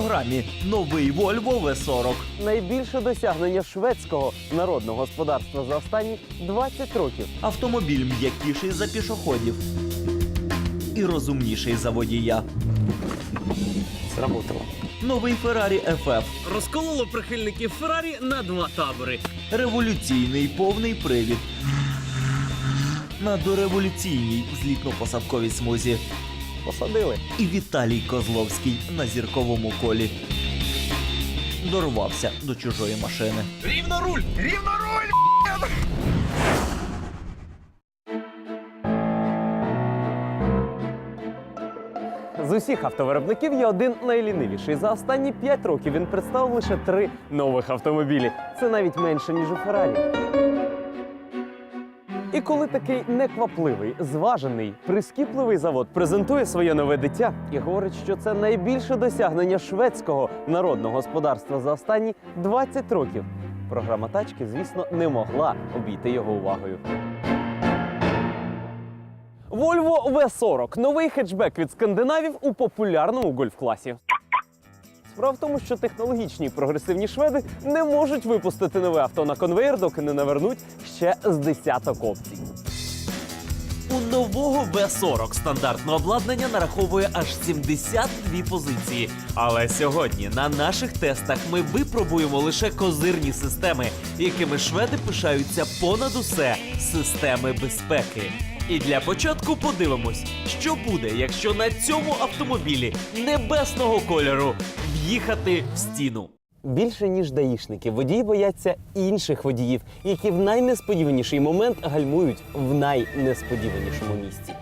Програмі новий Volvo V40. Найбільше досягнення шведського народного господарства за останні 20 років. Автомобіль м'якіший за пішоходів і розумніший за водія. Сработало. Новий Ferrari FF. Розкололо прихильників Феррарі на два табори. Революційний повний привід. На дореволюційній злітно-посадковій смузі. Посадили. І Віталій Козловський на зірковому колі. Дорвався до чужої машини. Рівно руль! Рівно руль! З усіх автовиробників є один найлінивіший. За останні 5 років він представив лише три нових автомобілі. Це навіть менше, ніж у Феррарі. І коли такий неквапливий, зважений, прискіпливий завод презентує своє нове дитя і говорить, що це найбільше досягнення шведського народного господарства за останні 20 років, програма тачки, звісно, не могла обійти його увагою. Volvo V40 новий хетчбек від скандинавів у популярному гольф-класі. Справа в тому, що технологічні прогресивні шведи не можуть випустити нове авто на конвейер, доки не навернуть ще з десяток опцій. У нового V40 стандартне обладнання нараховує аж 72 позиції. Але сьогодні на наших тестах ми випробуємо лише козирні системи, якими шведи пишаються понад усе системи безпеки. І для початку подивимось, що буде, якщо на цьому автомобілі небесного кольору в'їхати в стіну. Більше ніж даїшники, водії бояться інших водіїв, які в найнесподіваніший момент гальмують в найнесподіванішому місці.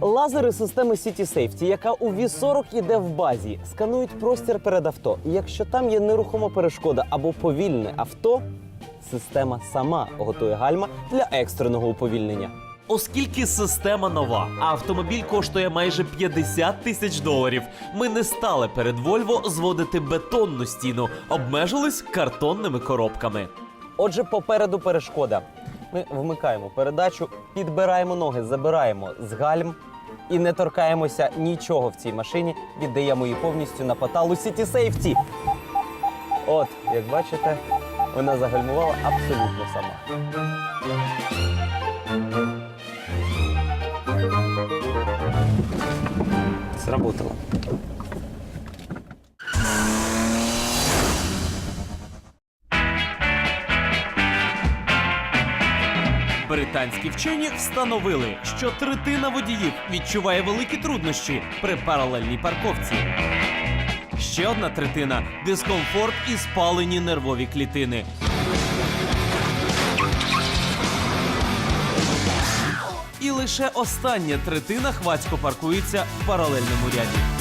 Лазери системи City Safety, яка у V40 іде в базі, сканують простір перед авто. І Якщо там є нерухома перешкода або повільне авто, система сама готує гальма для екстреного уповільнення. Оскільки система нова, а автомобіль коштує майже 50 тисяч доларів, ми не стали перед Volvo зводити бетонну стіну, обмежились картонними коробками. Отже, попереду перешкода. Ми вмикаємо передачу, підбираємо ноги, забираємо з гальм і не торкаємося нічого в цій машині. Віддаємо її повністю на поталу City Safety. От, як бачите, вона загальмувала абсолютно сама. Сработало. Британські вчені встановили, що третина водіїв відчуває великі труднощі при паралельній парковці. Ще одна третина дискомфорт і спалені нервові клітини. І лише остання третина хвацько паркується в паралельному ряді.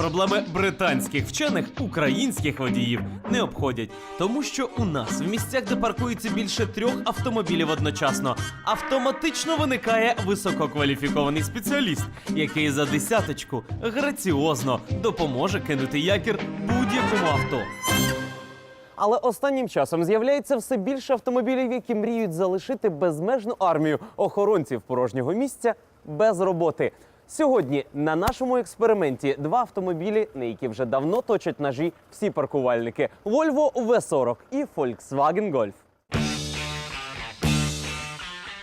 Проблеми британських вчених українських водіїв не обходять, тому що у нас в місцях, де паркується більше трьох автомобілів одночасно, автоматично виникає висококваліфікований спеціаліст, який за десяточку граціозно допоможе кинути якір будь-якому авто. Але останнім часом з'являється все більше автомобілів, які мріють залишити безмежну армію охоронців порожнього місця без роботи. Сьогодні на нашому експерименті два автомобілі, на які вже давно точать ножі всі паркувальники: Volvo V40 і Volkswagen Golf.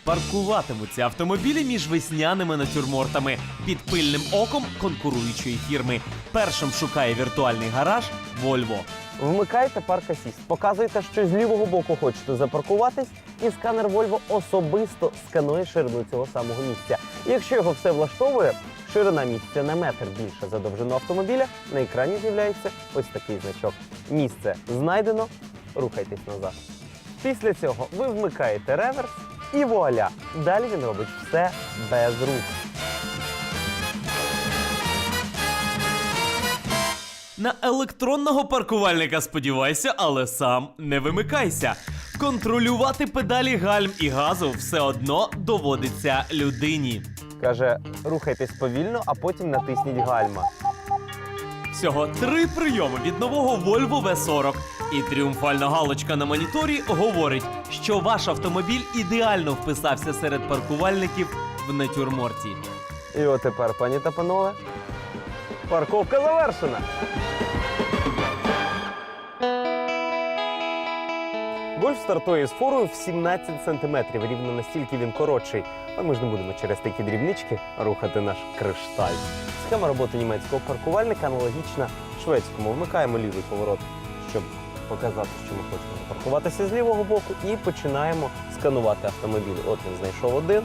Паркуватимуться автомобілі між весняними натюрмортами під пильним оком конкуруючої фірми. Першим шукає віртуальний гараж Volvo. Вмикайте парк асіст, показуєте, що з лівого боку хочете запаркуватись, і сканер Volvo особисто сканує ширину цього самого місця. І якщо його все влаштовує, ширина місця на метр більше за довжину автомобіля, на екрані з'являється ось такий значок. Місце знайдено, рухайтесь назад. Після цього ви вмикаєте реверс і вуаля! Далі він робить все без рук. На електронного паркувальника сподівайся, але сам не вимикайся. Контролювати педалі гальм і газу все одно доводиться людині. Каже, рухайтесь повільно, а потім натисніть гальма. Всього три прийоми від нового Volvo V40. І тріумфальна галочка на моніторі говорить, що ваш автомобіль ідеально вписався серед паркувальників в натюрморті. І от тепер, пані та панове, парковка завершена. Гольф стартує з форою в 17 сантиметрів. Рівно настільки він коротший. Але ми ж не будемо через такі дрібнички рухати наш кришталь. Схема роботи німецького паркувальника аналогічна шведському. Вмикаємо лівий поворот, щоб показати, що ми хочемо паркуватися з лівого боку, і починаємо сканувати автомобіль. От він знайшов один,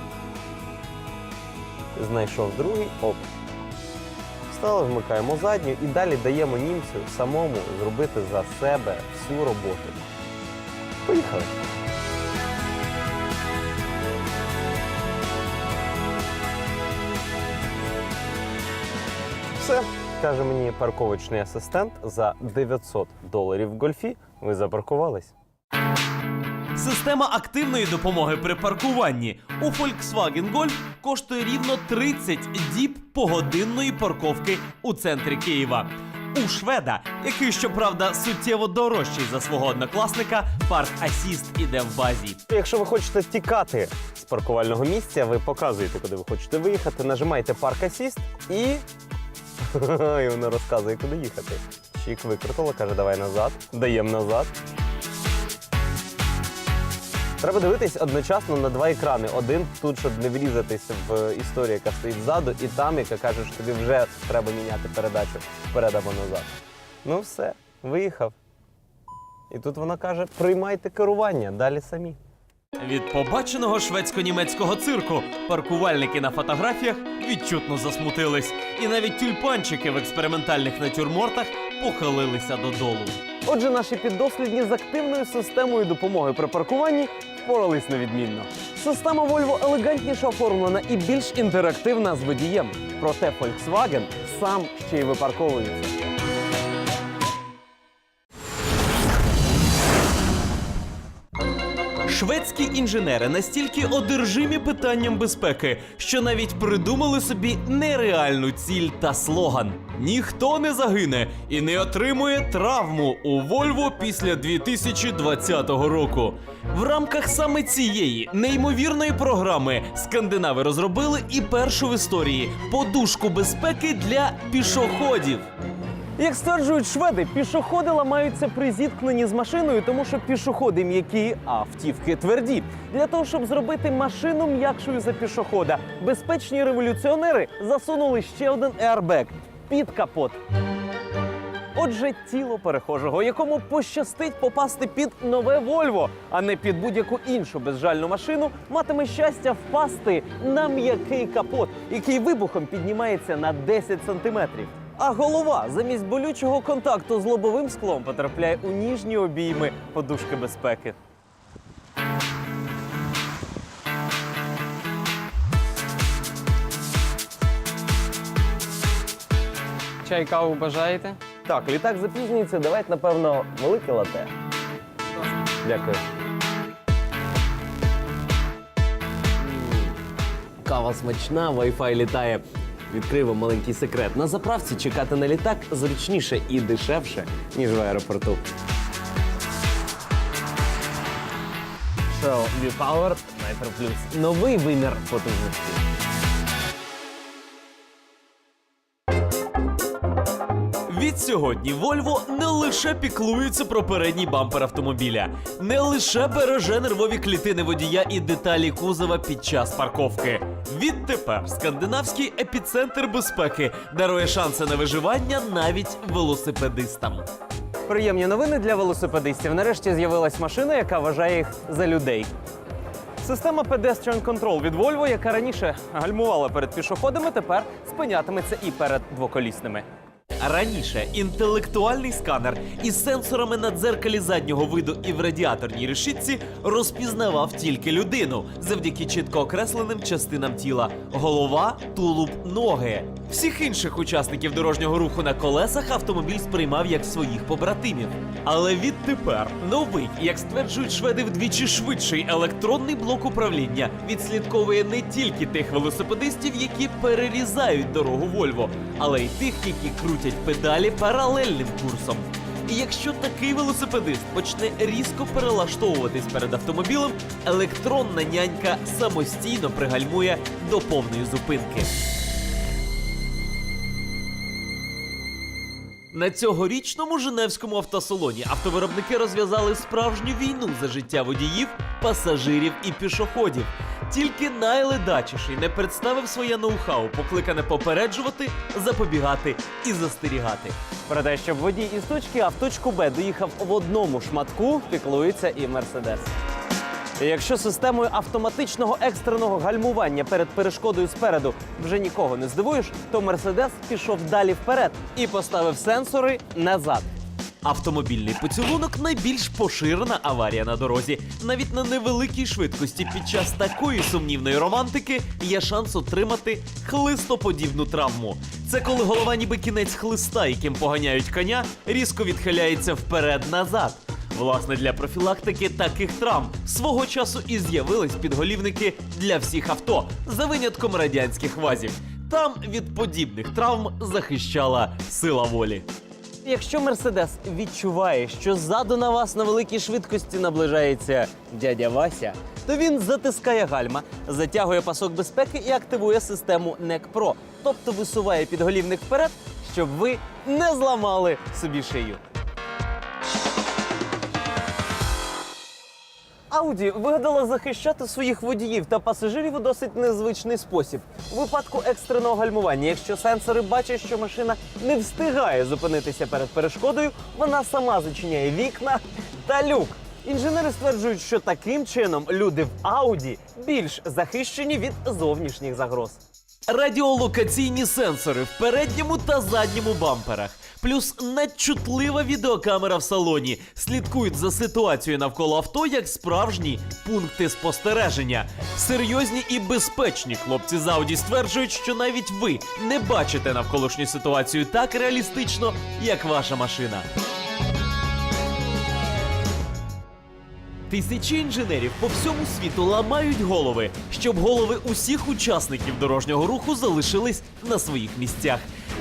знайшов другий, оп. Встали, вмикаємо задню і далі даємо німцю самому зробити за себе всю роботу. Поїхали. Все, каже мені парковочний асистент, за 900 доларів в гольфі ви запаркувались. Система активної допомоги при паркуванні у Volkswagen Golf коштує рівно 30 діб погодинної парковки у центрі Києва. У шведа, який щоправда суттєво дорожчий за свого однокласника, парк Асіст іде в базі. Якщо ви хочете тікати з паркувального місця, ви показуєте, куди ви хочете виїхати, нажимаєте парк Assist і. і воно розказує, куди їхати. Чік викрутило, каже, давай назад. Даємо назад. Треба дивитись одночасно на два екрани. Один тут, щоб не врізатися в історію, яка стоїть ззаду, і там, яка каже, що тобі вже треба міняти передачу вперед або назад. Ну все, виїхав. І тут вона каже: приймайте керування, далі самі. Від побаченого шведсько-німецького цирку паркувальники на фотографіях відчутно засмутились, і навіть тюльпанчики в експериментальних натюрмортах похилилися додолу. Отже, наші піддослідні з активною системою допомоги при паркуванні впорались невідмінно. Система Volvo елегантніше оформлена і більш інтерактивна з водієм. Проте Volkswagen сам ще й випарковується. Шведські інженери настільки одержимі питанням безпеки, що навіть придумали собі нереальну ціль та слоган: ніхто не загине і не отримує травму у Вольво після 2020 року. В рамках саме цієї неймовірної програми скандинави розробили і першу в історії подушку безпеки для пішоходів. Як стверджують шведи, пішоходи ламаються при зіткненні з машиною, тому що пішоходи м'які, а автівки тверді. Для того, щоб зробити машину м'якшою за пішохода, безпечні революціонери засунули ще один аербек під капот. Отже, тіло перехожого, якому пощастить попасти під нове Вольво, а не під будь-яку іншу безжальну машину, матиме щастя впасти на м'який капот, який вибухом піднімається на 10 сантиметрів. А голова замість болючого контакту з лобовим склом потрапляє у ніжні обійми подушки безпеки. Чай каву бажаєте? Так, літак запізнюється. Давайте, напевно, велике лате. Дякую. Кава смачна, Wi-Fi літає. Відкрив маленький секрет. На заправці чекати на літак зручніше і дешевше, ніж в аеропорту. Shell V-Power Nitro Plus. Новий вимір потужності. Сьогодні Volvo не лише піклується про передній бампер автомобіля, не лише береже нервові клітини водія і деталі кузова під час парковки. Відтепер скандинавський епіцентр безпеки дарує шанси на виживання навіть велосипедистам. Приємні новини для велосипедистів. Нарешті з'явилась машина, яка вважає їх за людей. Система Pedestrian Control від Volvo, яка раніше гальмувала перед пішоходами, тепер спинятиметься і перед двоколісними. Раніше інтелектуальний сканер із сенсорами на дзеркалі заднього виду і в радіаторній решітці розпізнавав тільки людину завдяки чітко окресленим частинам тіла: голова, тулуб, ноги. Всіх інших учасників дорожнього руху на колесах автомобіль сприймав як своїх побратимів. Але відтепер новий, як стверджують шведи, вдвічі швидший електронний блок управління відслідковує не тільки тих велосипедистів, які перерізають дорогу Вольво, але й тих, які крутять педалі паралельним курсом. І якщо такий велосипедист почне різко перелаштовуватись перед автомобілем, електронна нянька самостійно пригальмує до повної зупинки. На цьогорічному Женевському автосалоні автовиробники розв'язали справжню війну за життя водіїв, пасажирів і пішоходів. Тільки найледачіший не представив своє ноу-хау, покликане попереджувати, запобігати і застерігати. Про те, щоб водій із точки А в точку Б доїхав в одному шматку, піклується і Мерседес. Якщо системою автоматичного екстреного гальмування перед перешкодою спереду вже нікого не здивуєш, то Мерседес пішов далі вперед і поставив сенсори назад. Автомобільний поцілунок найбільш поширена аварія на дорозі. Навіть на невеликій швидкості під час такої сумнівної романтики є шанс отримати хлистоподібну травму. Це коли голова, ніби кінець хлиста, яким поганяють коня, різко відхиляється вперед-назад. Власне, для профілактики таких травм свого часу і з'явились підголівники для всіх авто за винятком радянських вазів. Там від подібних травм захищала сила волі. Якщо Мерседес відчуває, що ззаду на вас на великій швидкості наближається дядя Вася, то він затискає гальма, затягує пасок безпеки і активує систему NEC Pro, тобто висуває підголівник вперед, щоб ви не зламали собі шию. Ауді вигадала захищати своїх водіїв та пасажирів у досить незвичний спосіб. У випадку екстреного гальмування, якщо сенсори бачать, що машина не встигає зупинитися перед перешкодою, вона сама зачиняє вікна та люк. Інженери стверджують, що таким чином люди в Ауді більш захищені від зовнішніх загроз. Радіолокаційні сенсори в передньому та задньому бамперах, плюс надчутлива відеокамера в салоні слідкують за ситуацією навколо авто як справжні пункти спостереження. Серйозні і безпечні хлопці з Audi стверджують, що навіть ви не бачите навколишню ситуацію так реалістично, як ваша машина. Тисячі інженерів по всьому світу ламають голови, щоб голови усіх учасників дорожнього руху залишились на своїх місцях.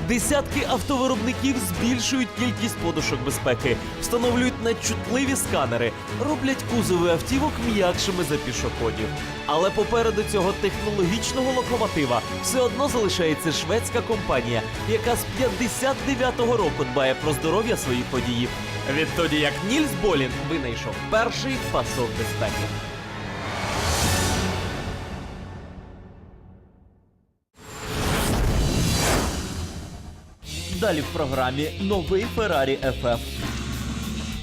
Десятки автовиробників збільшують кількість подушок безпеки, встановлюють надчутливі сканери, роблять кузови автівок м'якшими за пішоходів. Але попереду цього технологічного локомотива все одно залишається шведська компанія, яка з 59-го року дбає про здоров'я своїх водіїв. Відтоді як Нільс Болін винайшов перший пасок безпеки. Далі в програмі новий Ferrari FF.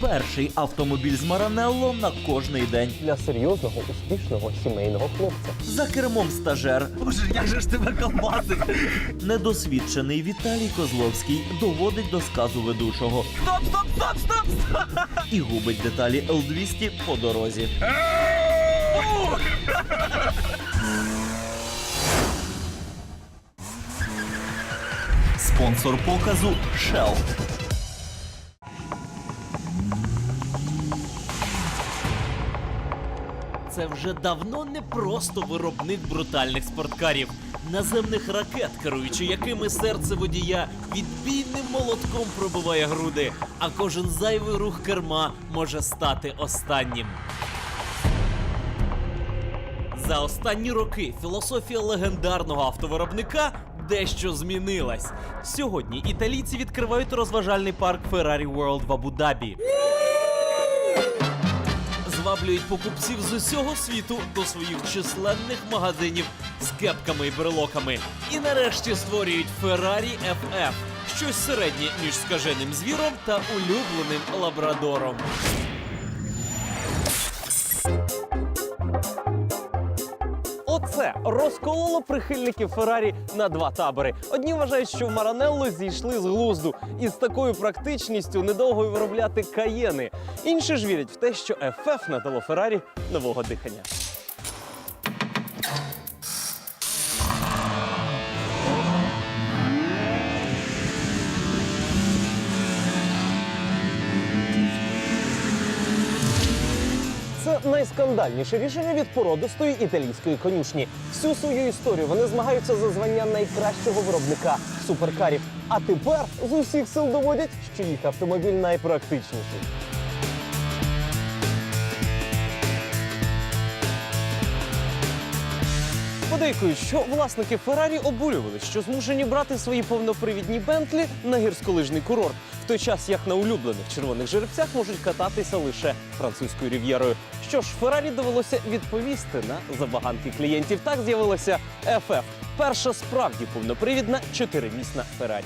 Перший автомобіль з Маранелло на кожний день. Для серйозного успішного сімейного хлопця. За кермом стажер. Боже, як же ж тебе колбасить? Недосвідчений Віталій Козловський доводить до сказу ведучого. Стоп, стоп, стоп, стоп! стоп! І губить деталі Л-200 по дорозі. Спонсор показу Shell. Це вже давно не просто виробник брутальних спорткарів, наземних ракет, керуючи якими серце водія відбійним молотком пробиває груди, а кожен зайвий рух керма може стати останнім. За останні роки філософія легендарного автовиробника дещо змінилась. Сьогодні італійці відкривають розважальний парк Ferrari World в Абу-Дабі. Зваблюють покупців з усього світу до своїх численних магазинів з кепками і брелоками. І нарешті створюють Ferrari FF. Щось середнє між скаженим звіром та улюбленим лабрадором. Розкололо прихильників Феррарі на два табори. Одні вважають, що в Маранелло зійшли з глузду і з такою практичністю недовго й виробляти каєни. Інші ж вірять в те, що FF надало Феррарі нового дихання. Найскандальніше рішення від породистої італійської конюшні. Всю свою історію вони змагаються за звання найкращого виробника суперкарів. А тепер з усіх сил доводять, що їх автомобіль найпрактичніший. Подейкують, що власники Феррарі обурювали, що змушені брати свої повнопривідні Бентлі на гірськолижний курорт, в той час як на улюблених червоних жеребцях можуть кататися лише французькою рів'єрою. Що ж, Феррарі довелося відповісти на забаганки клієнтів. Так з'явилася FF – перша справді повнопривідна чотиримісна Феррарі.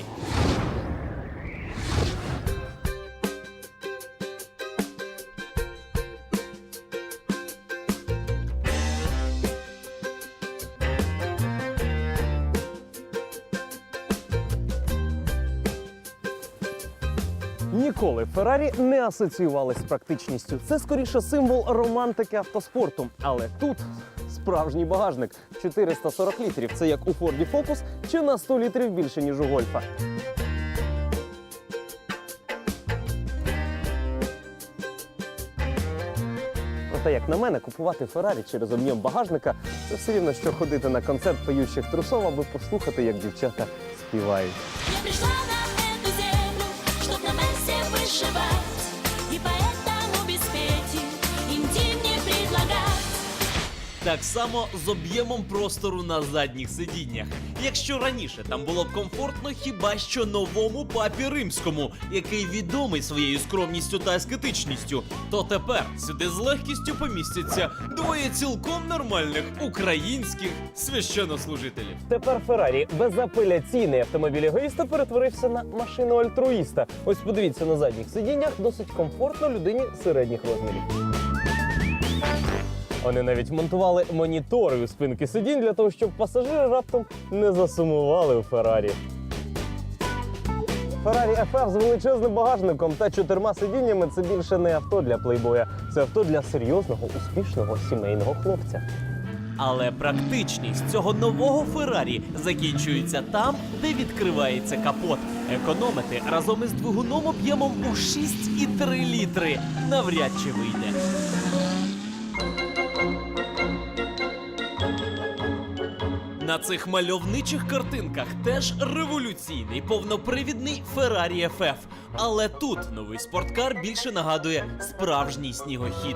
Ніколи Феррарі не асоціювали з практичністю. Це скоріше символ романтики автоспорту. Але тут справжній багажник 440 літрів. Це як у Форді Фокус чи на 100 літрів більше, ніж у гольфа. Проте, як на мене, купувати Феррарі через об'єм багажника це все рівно, що ходити на концерт поючих трусов, аби послухати, як дівчата співають. cheval. Так само з об'ємом простору на задніх сидіннях. Якщо раніше там було б комфортно, хіба що новому папі римському, який відомий своєю скромністю та аскетичністю, то тепер сюди з легкістю помістяться двоє цілком нормальних українських священнослужителів. Тепер Феррарі безапеляційний автомобіль егоїста перетворився на машину альтруїста. Ось подивіться на задніх сидіннях, досить комфортно людині середніх розмірів. Вони навіть монтували монітори у спинки сидінь для того, щоб пасажири раптом не засумували у Феррарі. Феррарі FF з величезним багажником та чотирма сидіннями це більше не авто для плейбоя, це авто для серйозного, успішного сімейного хлопця. Але практичність цього нового Феррарі закінчується там, де відкривається капот. Економити разом із двигуном об'ємом у 6,3 літри навряд чи вийде. На цих мальовничих картинках теж революційний повнопривідний Ferrari FF. Але тут новий спорткар більше нагадує справжній снігохід.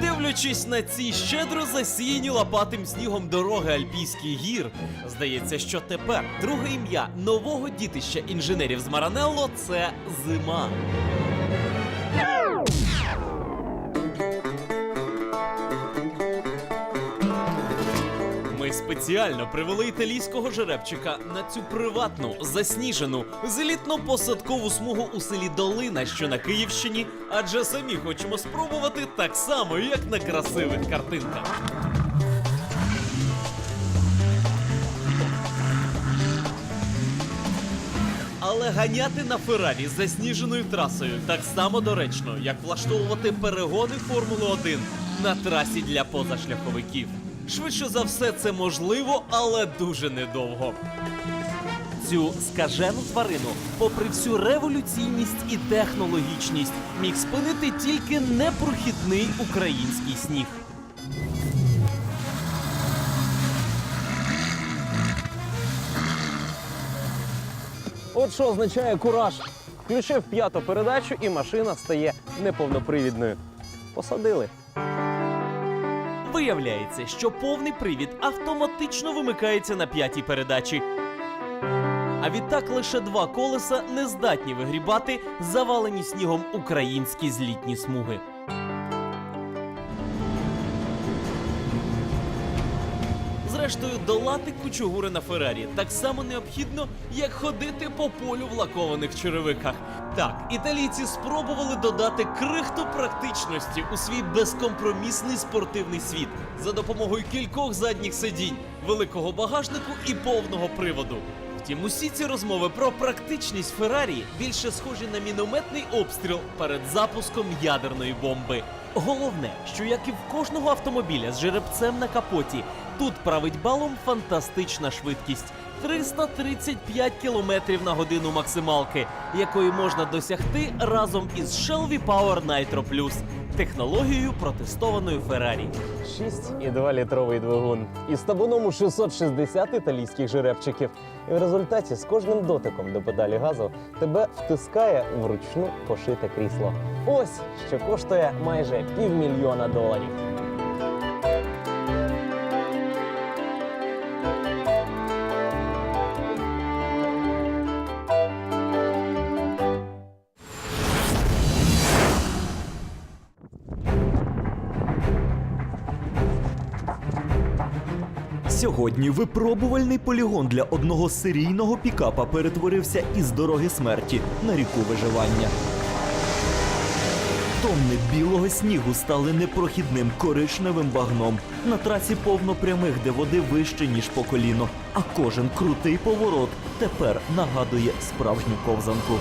Дивлячись на ці щедро засіяні лопатим снігом дороги Альпійських гір, здається, що тепер друге ім'я нового дітища інженерів з Маранелло це зима. Спеціально привели італійського жеребчика на цю приватну, засніжену, злітно-посадкову смугу у селі Долина, що на Київщині, адже самі хочемо спробувати так само, як на красивих картинках. Але ганяти на Феррарі засніженою трасою так само доречно, як влаштовувати перегони Формули 1 на трасі для позашляховиків. Швидше за все, це можливо, але дуже недовго. Цю скажену тварину, попри всю революційність і технологічність, міг спинити тільки непрохідний український сніг. От що означає кураж. Включив п'яту передачу, і машина стає неповнопривідною. Посадили. Виявляється, що повний привід автоматично вимикається на п'ятій передачі. А відтак лише два колеса не здатні вигрібати завалені снігом українські злітні смуги. Зрештою, долати кучугури на Феррарі так само необхідно, як ходити по полю в лакованих черевиках. Так, італійці спробували додати крихту практичності у свій безкомпромісний спортивний світ за допомогою кількох задніх сидінь, великого багажнику і повного приводу. Втім, усі ці розмови про практичність Феррарі більше схожі на мінометний обстріл перед запуском ядерної бомби. Головне, що як і в кожного автомобіля з жеребцем на капоті, тут править балом фантастична швидкість 335 км на годину максималки, якої можна досягти разом із Shelby Power Nitro Plus, технологією протестованої Феррарі. 6,2 літровий двигун із табуном у 660 італійських жеребчиків. І в результаті з кожним дотиком до педалі газу тебе втискає вручну пошите крісло. Ось що коштує майже півмільйона доларів. Сьогодні випробувальний полігон для одного серійного пікапа перетворився із дороги смерті на ріку виживання. Тонни білого снігу стали непрохідним коричневим багном. На трасі повно прямих, де води вище, ніж по коліно. А кожен крутий поворот тепер нагадує справжню ковзанку.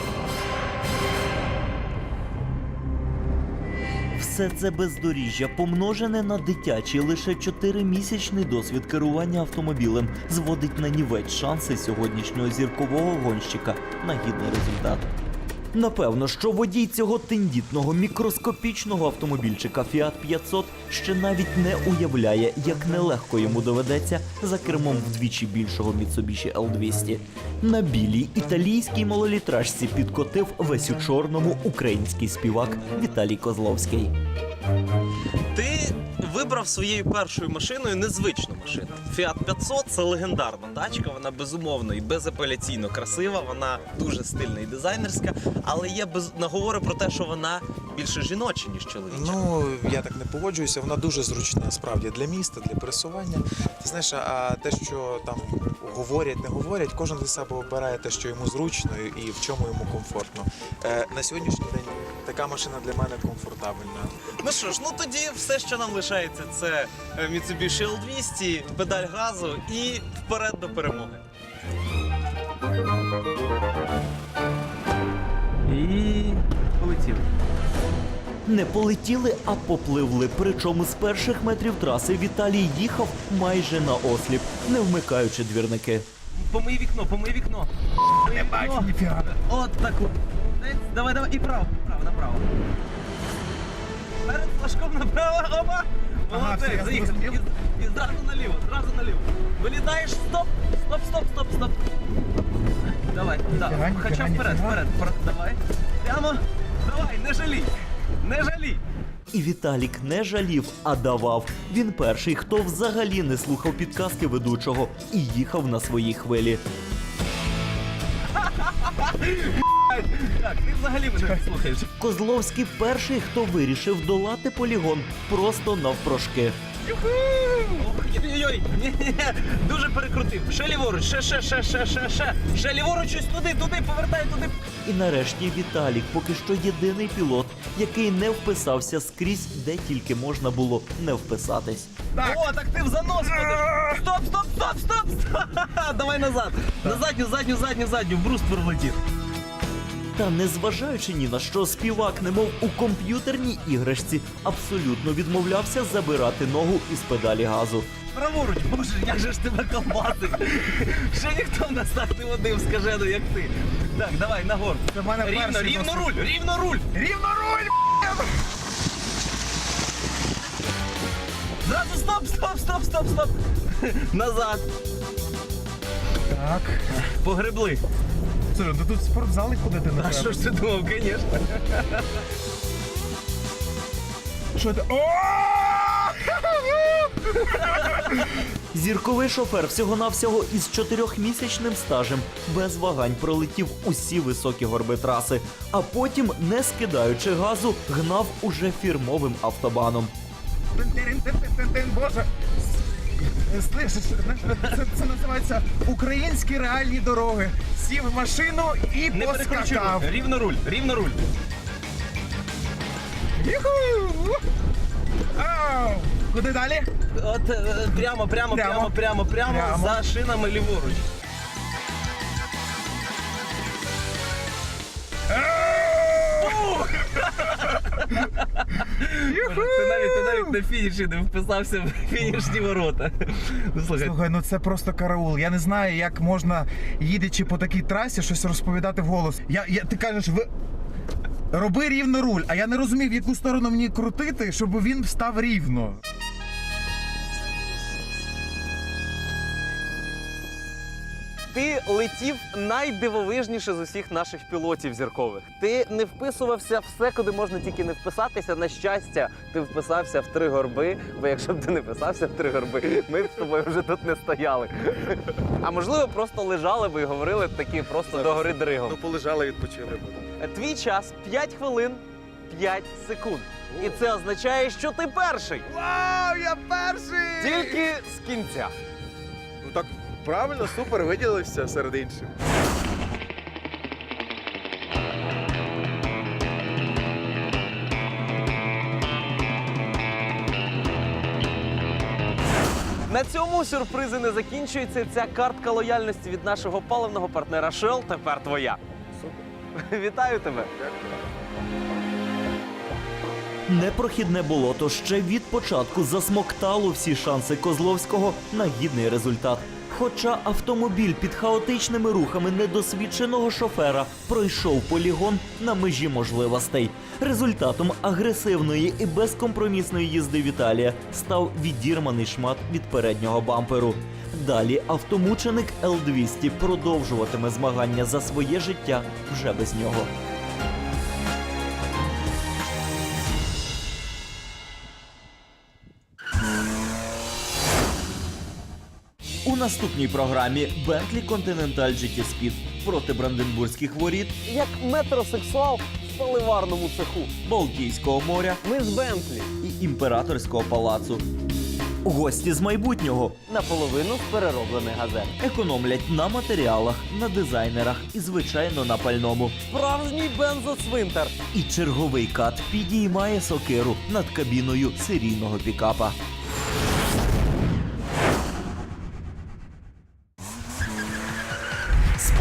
Все це бездоріжжя, помножене на дитячий лише 4-місячний досвід керування автомобілем, зводить на нівець шанси сьогоднішнього зіркового гонщика на гідний результат. Напевно, що водій цього тендітного мікроскопічного автомобільчика Fiat 500 ще навіть не уявляє, як нелегко йому доведеться за кермом вдвічі більшого Mitsubishi L200. На білій італійській малолітражці підкотив весь у чорному український співак Віталій Козловський. Вибрав своєю першою машиною незвичну машину. Fiat 500 це легендарна тачка. Вона безумовно і безапеляційно красива. Вона дуже стильна і дизайнерська, але є без наговори про те, що вона більше жіноча, ніж чоловіча. Ну, я так не погоджуюся. Вона дуже зручна справді для міста, для пересування. Ти знаєш, а те, що там говорять, не говорять, кожен для себе обирає те, що йому зручно і в чому йому комфортно. Е, на сьогоднішній день така машина для мене комфортабельна. Ну що ж, ну тоді все, що нам лишається, це е, Mitsubishi L200, педаль газу і вперед до перемоги. І полетіли. Не полетіли, а попливли. Причому з перших метрів траси Віталій їхав майже на осліп, не вмикаючи двірники. Помий вікно, помий вікно. Не бачу ніфіга. От так. Давай, давай, і право, право, направо. Перед флажком направо, оба. Молодець, заїхав. І, і зразу наліво, зразу наліво. Вилітаєш, стоп, стоп, стоп, стоп, стоп. Давай, да. Хоча вперед, вперед, вперед, давай. Прямо, давай, не жалій, не жалій. І Віталік не жалів, а давав. Він перший, хто взагалі не слухав підказки ведучого і їхав на своїй хвилі. Так, ти взагалі мене не слухаєш. Козловський перший, хто вирішив долати полігон просто навпрошки. Ой-ой-ой, дуже перекрутив. Ще ліворуч, ще, ще, ще, ще, ще, ще. Ще ліворуч, щось туди, туди, повертай туди. І нарешті Віталік поки що єдиний пілот, який не вписався скрізь, де тільки можна було не вписатись. О, так ти в занос ходиш. Стоп, стоп, стоп, стоп, стоп. Давай назад. На задню, задню, задню, задню. В бруствер влетів. Та незважаючи ні на що, співак, немов у комп'ютерній іграшці, абсолютно відмовлявся забирати ногу із педалі газу. Праворуч, боже, як же ж тебе колбасить. Ще ніхто в нас так не водив, скажено, як ти. Так, давай, нагору. Рівно, рівно руль, рівно руль. Рівно руль, Зразу стоп, стоп, стоп, стоп, стоп. Назад. Так. Погребли. Слухай, ну тут в спортзали ходити не А що ж ти думав, звісно. Що? О! Зірковий шофер всього-навсього із чотирьохмісячним стажем без вагань пролетів усі високі горби траси, а потім, не скидаючи газу, гнав уже фірмовим автобаном. Боже. Слышиш, це, це називається українські реальні дороги. Сів в машину і Не перекручуй поскакав. Рівно руль, рівно руль. Юху! Ау! Куди далі? От е, прямо, прямо, Прямо. прямо, прямо, прямо, Прямо. за шинами ліворуч. Ти навіть, ти навіть на фініші не вписався в фінішні ворота. Ну, слухай, Слухай, ну це просто караул. Я не знаю, як можна, їдячи по такій трасі, щось розповідати вголос. Я, я, ти кажеш, ви. Роби рівно руль, а я не розумів, в яку сторону мені крутити, щоб він став рівно. Ти летів найдивовижніше з усіх наших пілотів зіркових. Ти не вписувався все, куди можна тільки не вписатися. На щастя, ти вписався в три горби. Бо якщо б ти не вписався в три горби, ми б з тобою вже тут не стояли. А можливо, просто лежали би і говорили такі просто до гори дригом. ну полежали, відпочили. Твій час 5 хвилин 5 секунд. І це означає, що ти перший. Вау, я перший! Тільки з кінця. Правильно, супер, виділився серед інших. На цьому сюрпризи не закінчуються. Ця картка лояльності від нашого паливного партнера Shell тепер твоя. Супер. Вітаю тебе. Непрохідне болото ще від початку засмоктало всі шанси Козловського на гідний результат. Хоча автомобіль під хаотичними рухами недосвідченого шофера пройшов полігон на межі можливостей. Результатом агресивної і безкомпромісної їзди Віталія став відірваний шмат від переднього бамперу. Далі автомученик Л-200 продовжуватиме змагання за своє життя вже без нього. Наступній програмі Bentley Continental GT Speed проти Бранденбурзьких воріт, Як метросексуал в сталеварному цеху. Балтійського моря Ми з Бентлі. і імператорського палацу. Гості з майбутнього Наполовину з перероблених газет. економлять на матеріалах, на дизайнерах і, звичайно, на пальному. Справжній бензоцвинтар. І черговий кат підіймає сокиру над кабіною серійного пікапа.